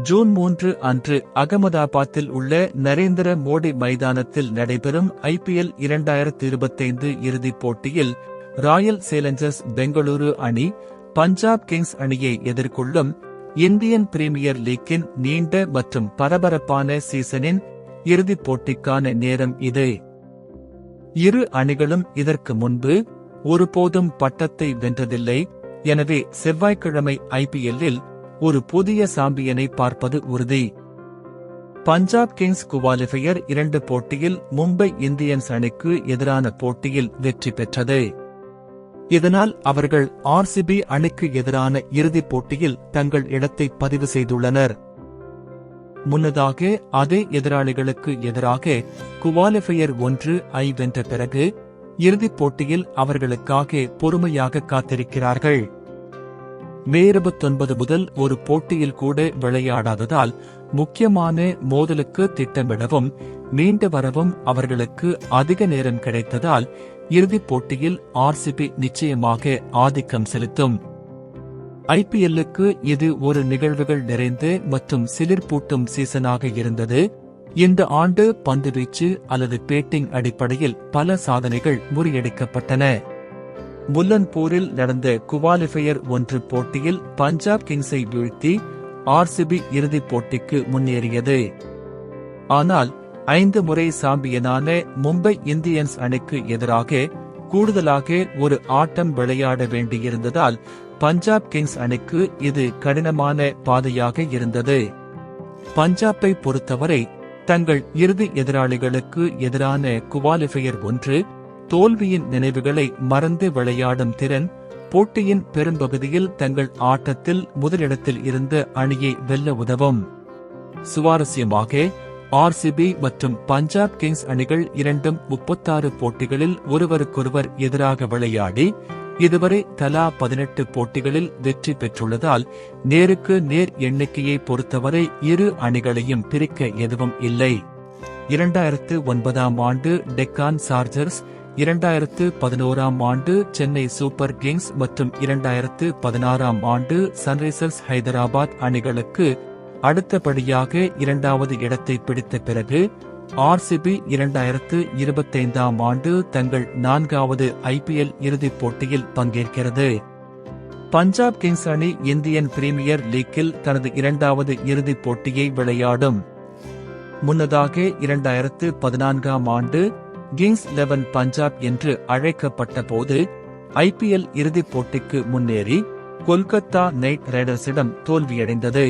June மூன்று அன்று அகமதாபாத்தில் உள்ள நரேந்திர மோடி மைதானத்தில் நடைபெறும் ஐபிஎல் இரண்டாயிரத்தி இருபத்தைந்து இறுதிப் போட்டியில் ராயல் சேலஞ்சர்ஸ் பெங்களூரு அணி பஞ்சாப் கிங்ஸ் அணியை எதிர்கொள்ளும் இந்தியன் பிரீமியர் லீக்கின் நீண்ட மற்றும் பரபரப்பான சீசனின் இறுதிப் போட்டிக்கான நேரம் இது. இரு அணிகளும் இதற்கு முன்பு ஒருபோதும் பட்டத்தை வென்றதில்லை. எனவே செவ்வாய்க்கிழமை ஐபிஎல்லில் ஒரு புதிய சாம்பியனை பார்ப்பது உறுதி. பஞ்சாப் கிங்ஸ் குவாலிஃபையர் இரண்டு போட்டியில் மும்பை இந்தியன்ஸ் அணிக்கு எதிரான போட்டியில் வெற்றி பெற்றது. இதனால் அவர்கள் ஆர்சிபி அணிக்கு எதிரான இறுதிப் போட்டியில் தங்கள் இடத்தை பதிவு செய்துள்ளனர். முன்னதாக அதே எதிராளிகளுக்கு எதிராக குவாலிஃபையர் ஒன்று ஐ வென்ற பிறகு இறுதிப் போட்டியில் அவர்களுக்காக பொறுமையாக காத்திருக்கிறார்கள். மே இருபத்தொன்பது முதல் ஒரு போட்டியில் கூட விளையாடாததால் முக்கியமான மோதலுக்கு திட்டமிடவும் மீண்டு வரவும் அவர்களுக்கு அதிக நேரம் கிடைத்ததால் இறுதிப் போட்டியில் ஆர்சிபி நிச்சயமாக ஆதிக்கம் செலுத்தும். ஐபிஎல்லுக்கு இது ஒரு நிகழ்வுகள் நிறைந்த மற்றும் சிலிர்பூட்டும் சீசனாக இருந்தது. இந்த ஆண்டு பந்துவீச்சு அல்லது பேட்டிங் அடிப்படையில் பல சாதனைகள் முறியடிக்கப்பட்டன. முல்லன்பூரில் நடந்த குவாலிஃபையர் ஒன்று போட்டியில் பஞ்சாப் கிங்ஸை வீழ்த்தி ஆர்சிபி இறுதிப் போட்டிக்கு முன்னேறியது. ஆனால் ஐந்து முறை சாம்பியனான மும்பை இந்தியன்ஸ் அணிக்கு எதிராக கூடுதலாக ஒரு ஆட்டம் விளையாட வேண்டியிருந்ததால் பஞ்சாப் கிங்ஸ் அணிக்கு இது கடினமான பாதையாக இருந்தது. பஞ்சாப்பை பொறுத்தவரை தங்கள் இறுதி எதிராளிகளுக்கு எதிரான குவாலிஃபையர் ஒன்று தோல்வியின் நினைவுகளை மறந்து விளையாடும் திறன் போட்டியின் பெரும்பகுதியில் தங்கள் ஆட்டத்தில் முதலிடத்தில் இருந்த அணியை வெல்ல உதவும். சுவாரஸ்யமாக ஆர்சிபி மற்றும் பஞ்சாப் கிங்ஸ் அணிகள் இரண்டும் முப்பத்தாறு போட்டிகளில் ஒருவருக்கொருவர் எதிராக விளையாடி இதுவரை தலா பதினெட்டு போட்டிகளில் வெற்றி பெற்றுள்ளதால் நேருக்கு நேர் எண்ணிக்கையை பொறுத்தவரை இரு அணிகளையும் பிரிக்க எதுவும் இல்லை. இரண்டாயிரத்து ஒன்பதாம் ஆண்டு டெக்கான் சார்ஜர்ஸ் இரண்டாயிரத்து பதினோராம் ஆண்டு சென்னை சூப்பர் கிங்ஸ் மற்றும் இரண்டாயிரத்து பதினாறாம் ஆண்டு சன்ரைசர்ஸ் ஹைதராபாத் அணிகளுக்கு அடுத்தபடியாக இரண்டாவது இடத்தை பிடித்த பிறகு ஆர்சிபி இரண்டாயிரத்து இருபத்தைந்தாம் ஆண்டு தங்கள் நான்காவது ஐபிஎல் இறுதிப் போட்டியில் பங்கேற்கிறது. பஞ்சாப் கிங்ஸ் அணி இந்தியன் பிரீமியர் லீக்கில் தனது இரண்டாவது இறுதிப் போட்டியை விளையாடும். முன்னதாக இரண்டாயிரத்து பதினான்காம் ஆண்டு கிங்ஸ் லெவன் பஞ்சாப் என்று அழைக்கப்பட்ட போது ஐபிஎல் இறுதிப் போட்டிக்கு முன்னேறி கொல்கத்தா நைட் ரைடர்ஸிடம் தோல்வியடைந்தது.